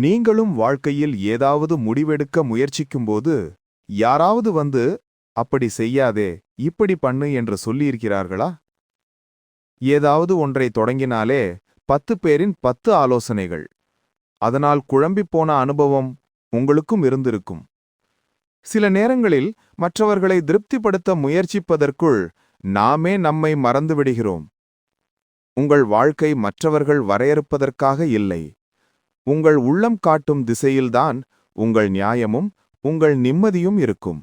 நீங்களும் வாழ்க்கையில் ஏதாவது முடிவெடுக்க முயற்சிக்கும்போது யாராவது வந்து அப்படி செய்யாதே இப்படி பண்ணு என்று சொல்லியிருக்கிறார்களா? ஏதாவது ஒன்றை தொடங்கினாலே பத்து பேரின் பத்து ஆலோசனைகள். அதனால் குழம்பிப் போன அனுபவம் உங்களுக்கும் இருந்திருக்கும். சில நேரங்களில் மற்றவர்களை திருப்திப்படுத்த முயற்சிப்பதற்குள் நாமே நம்மை மறந்துவிடுகிறோம். உங்கள் வாழ்க்கை மற்றவர்கள் வரையறுப்பதற்காக இல்லை. உங்கள் உள்ளம் காட்டும் திசையில்தான் உங்கள் நியாயமும் உங்கள் நிம்மதியும் இருக்கும்.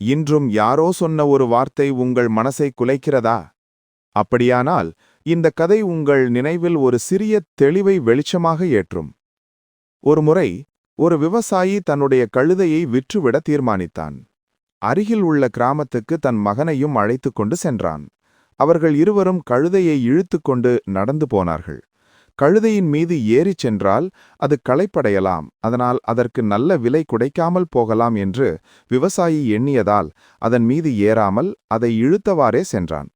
இன்றும் யாரோ சொன்ன ஒரு வார்த்தை உங்கள் மனசை குலைக்கிறதா? அப்படியானால் இந்த கதை உங்கள் நினைவில் ஒரு சிறிய தெளிவை வெளிச்சமாக ஏற்றும். ஒருமுறை ஒரு விவசாயி தன்னுடைய கழுதையை விற்றுவிட தீர்மானித்தான். அருகில் உள்ள கிராமத்துக்கு தன் மகனையும் அழைத்துக் கொண்டு சென்றான். அவர்கள் இருவரும் கழுதையை இழுத்துக்கொண்டு நடந்து போனார்கள். கழுதையின் மீது ஏறிச் சென்றால் அது களைப்படையலாம் அதனால் அதற்கு நல்ல விலை குடைக்காமல் போகலாம் என்று விவசாயி எண்ணியதால் அதன் மீது ஏறாமல் அதை இழுத்தவாறே சென்றான்.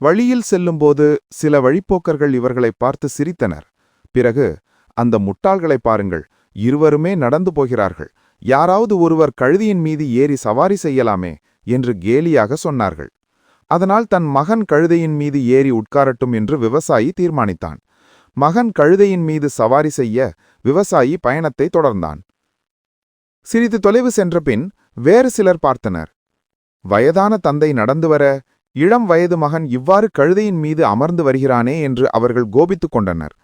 வழியில் செல்லும்போது சில வழிப்போக்கர்கள் இவர்களை பார்த்து சிரித்தனர். பிறகு அந்த முட்டாள்களை பாருங்கள் இருவருமே நடந்து போகிறார்கள். யாராவது ஒருவர் கழுதியின் மீது ஏறி சவாரி செய்யலாமே என்று கேலியாக சொன்னார்கள். அதனால் தன் மகன் கழுதையின் மீது ஏறி உட்காரட்டும் என்று விவசாயி தீர்மானித்தான். மகன் கழுதையின் மீது சவாரி செய்ய விவசாயி பயணத்தை தொடர்ந்தான். சிறிது தொலைவு சென்றபின் வேறு சிலர் பார்த்தனர். வயதான தந்தை நடந்து வர இளம் வயது மகன் இவ்வாறு கழுதையின் மீது அமர்ந்து வருகிறானே என்று அவர்கள் கோபித்துக் கொண்டனர்.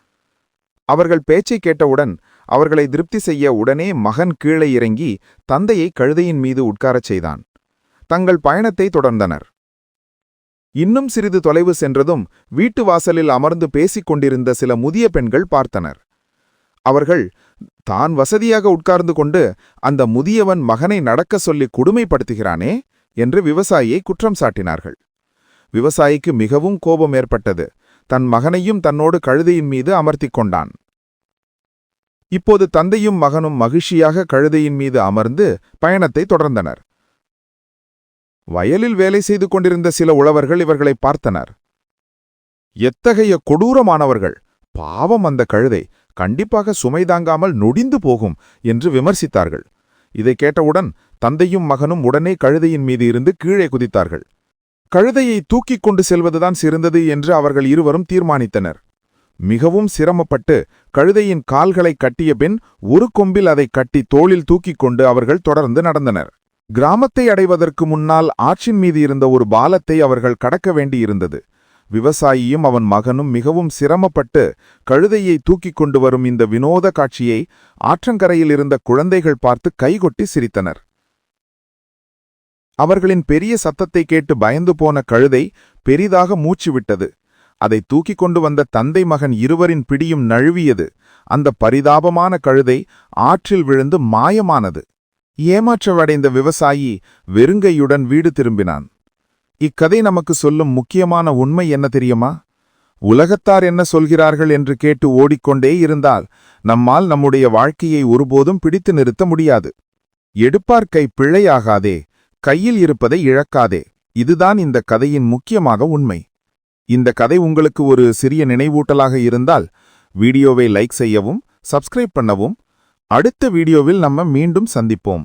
அவர்கள் பேச்சை கேட்டவுடன் அவர்களை திருப்தி செய்ய உடனே மகன் கீழே இறங்கி தந்தையை கழுதையின் மீது உட்காரச் செய்தான். தங்கள் பயணத்தை தொடர்ந்தனர். இன்னும் சிறிது தொலைவு சென்றதும் வீட்டு வாசலில் அமர்ந்து பேசிக் கொண்டிருந்த சில முதிய பெண்கள் பார்த்தனர். அவர்கள் தான் வசதியாக உட்கார்ந்து கொண்டு அந்த முதியவன் மகனை நடக்க சொல்லி கொடுமைப்படுத்துகிறானே? என்று விவசாயியை குற்றம் சாட்டினார்கள். விவசாயிக்கு மிகவும் கோபம் ஏற்பட்டது. தன் மகனையும் தன்னோடு கழுதையின் மீது அமர்த்திக் கொண்டான். இப்போது தந்தையும் மகனும் மகிழ்ச்சியாக கழுதையின் மீது அமர்ந்து பயணத்தை தொடர்ந்தனர். வயலில் வேலை செய்து கொண்டிருந்த சில உழவர்கள் இவர்களை பார்த்தனர். எத்தகைய கொடூரமானவர்கள்! பாவம் அந்த கழுதை! கண்டிப்பாக சுமை தாங்காமல் நொடிந்து போகும் என்று விமர்சித்தார்கள். இதை கேட்டவுடன் தந்தையும் மகனும் உடனே கழுதையின் மீது இருந்து கீழே குதித்தார்கள். கழுதையை தூக்கிக் கொண்டு செல்வதுதான் சிறந்தது என்று அவர்கள் இருவரும் தீர்மானித்தனர். மிகவும் சிரமப்பட்டு கழுதையின் கால்களை கட்டிய பின் ஒரு கொம்பில் அதை கட்டி தோளில் தூக்கிக் கொண்டு அவர்கள் தொடர்ந்து நடந்தனர். கிராமத்தை அடைவதற்கு முன்னால் ஆற்றின் மீது இருந்த ஒரு பாலத்தை அவர்கள் கடக்க வேண்டியிருந்தது. விவசாயியும் அவன் மகனும் மிகவும் சிரமப்பட்டு கழுதையை தூக்கிக் கொண்டு வரும் இந்த வினோத காட்சியை ஆற்றங்கரையில் இருந்த குழந்தைகள் பார்த்து கைகொட்டி சிரித்தனர். அவர்களின் பெரிய சத்தத்தை கேட்டு பயந்து போன கழுதை பெரிதாக மூச்சு விட்டது அதை தூக்கிக் கொண்டு வந்த தந்தை மகன் இருவரின் பிடியும் நழுவியது. அந்த பரிதாபமான கழுதை ஆற்றில் விழுந்து மாயமானது. ஏமாற்றவடைந்த விவசாயி வெறுங்கையுடன் வீடு திரும்பினான். இக்கதை நமக்கு சொல்லும் முக்கியமான உண்மை என்ன தெரியுமா? உலகத்தார் என்ன சொல்கிறார்கள் என்று கேட்டு ஓடிக்கொண்டே இருந்தால் நம்மால் நம்முடைய வாழ்க்கையை ஒருபோதும் பிடித்து நிறுத்த முடியாது. எடுப்பார்க்கை பிழையாகாதே கையில் இருப்பதை இழக்காதே இதுதான் இந்த கதையின் முக்கியமாக உண்மை. இந்த கதை உங்களுக்கு ஒரு சிறிய நினைவூட்டலாக இருந்தால் வீடியோவை லைக் செய்யவும் சப்ஸ்கிரைப் பண்ணவும் அடுத்த வீடியோவில் நம்ம மீண்டும் சந்திப்போம்.